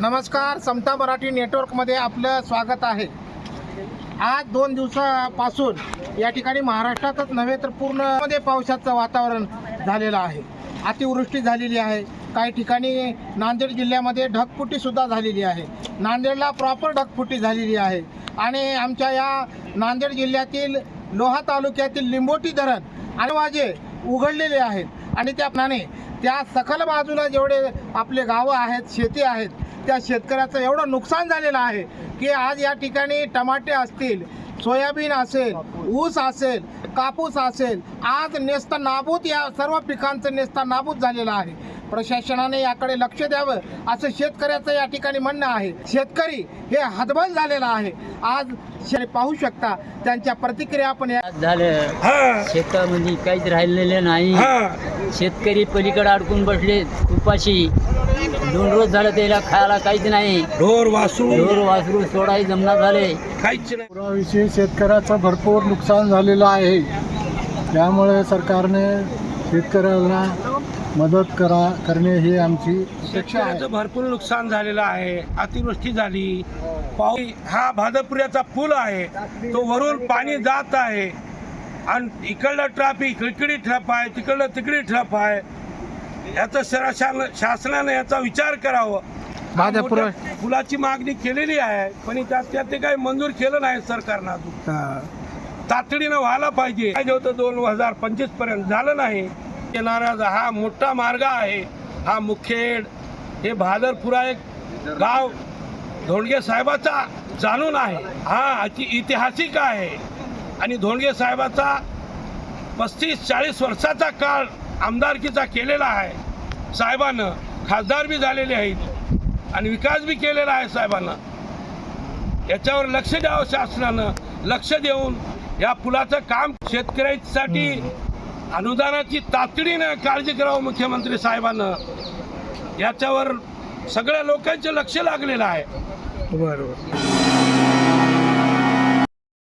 नमस्कार समता मराठी नेटवर्कमध्ये आपलं स्वागत आहे. आज दोन दिवसापासून या ठिकाणी महाराष्ट्रातच नव्हे तर पूर्णमध्ये पावसाचं वातावरण झालेलं आहे. अतिवृष्टी झालेली आहे. काही ठिकाणी नांदेड जिल्ह्यामध्ये ढगफुटीसुद्धा झालेली आहे. नांदेडला प्रॉपर ढगफुटी झालेली आहे. आणि आमच्या या नांदेड जिल्ह्यातील लोहा तालुक्यातील लिंबोटी धरण आणि वाजे उघडलेले आहेत. आणि त्याप्रमाणे त्या सखल बाजूला जेवढे आपले गावं आहेत शेती आहेत त्या शेतकऱ्याचं एवढं नुकसान झालेलं आहे की आज या ठिकाणी टमाटे असतील सोयाबीन असेल ऊस असेल कापूस असेल आज नेस्त नाबूत या सर्व पिकांचं नेस्त नाबूत झालेलं आहे. प्रशासनाने याकडे लक्ष द्यावं असं शेतकऱ्याचं या ठिकाणी म्हणणं आहे. शेतकरी हे हतबल झालेला आहे. आज शे- पाहू शकता त्यांच्या प्रतिक्रिया आपण या झालं. हा. शेतामध्ये काहीच राहिलेले नाही. हा. शेतकरी पलीकडे अडकून बसले उपाशी. दोन रोज झालं त्याला खायला काहीच नाही. ढोर वासू ढोर वासरू सोडाही जमना झाले. काहीच नाही. पुराविषयी शेतकऱ्याचं भरपूर नुकसान झालेलं आहे. त्यामुळे सरकारने शेतकऱ्याला मदत करा करणे ही आमची अपेक्षा आहे. शेतकऱ्याचं भरपूर नुकसान झालेलं आहे. अतिवृष्टी झाली. पाऊस हा भादपुऱ्याचा पूल आहे. तो वरून पाणी जात आहे. आणि इकडलं ट्रॅफिक इकडे ट्रॅप आहे तिकडलं तिकडे ट्रॅप आहे. याचा शासन शासनाने याचा विचार करावा. पुलाची मागणी केलेली आहे पण त्यात त्यात ते काही मंजूर केलं नाही सरकारनं अजून. तातडीनं व्हायला पाहिजे. पाहिजे होतं दोन हजार पंचवीसपर्यंत झालं नाही. येणारा हा मोठा मार्ग आहे हा मुखेड हे भादरपुरा एक गाव धोंडगे साहेबाचा जाणून आहे. हा अति ऐतिहासिक आहे. आणि धोंडगे साहेबाचा पस्तीस चाळीस वर्षाचा काळ आमदारकीचा केलेला आहे. साहेबानं खासदार बी झालेले आहेत आणि विकास बी केलेला आहे साहेबांना. याच्यावर लक्ष द्यावं शासनानं. लक्ष देऊन या पुलाचं काम शेतकऱ्यांसाठी अनुदानाची तातडीनं काळजी करावं मुख्यमंत्री साहेबानं. याच्यावर सगळ्या लोकांचं लक्ष लागलेलं आहे. बरोबर.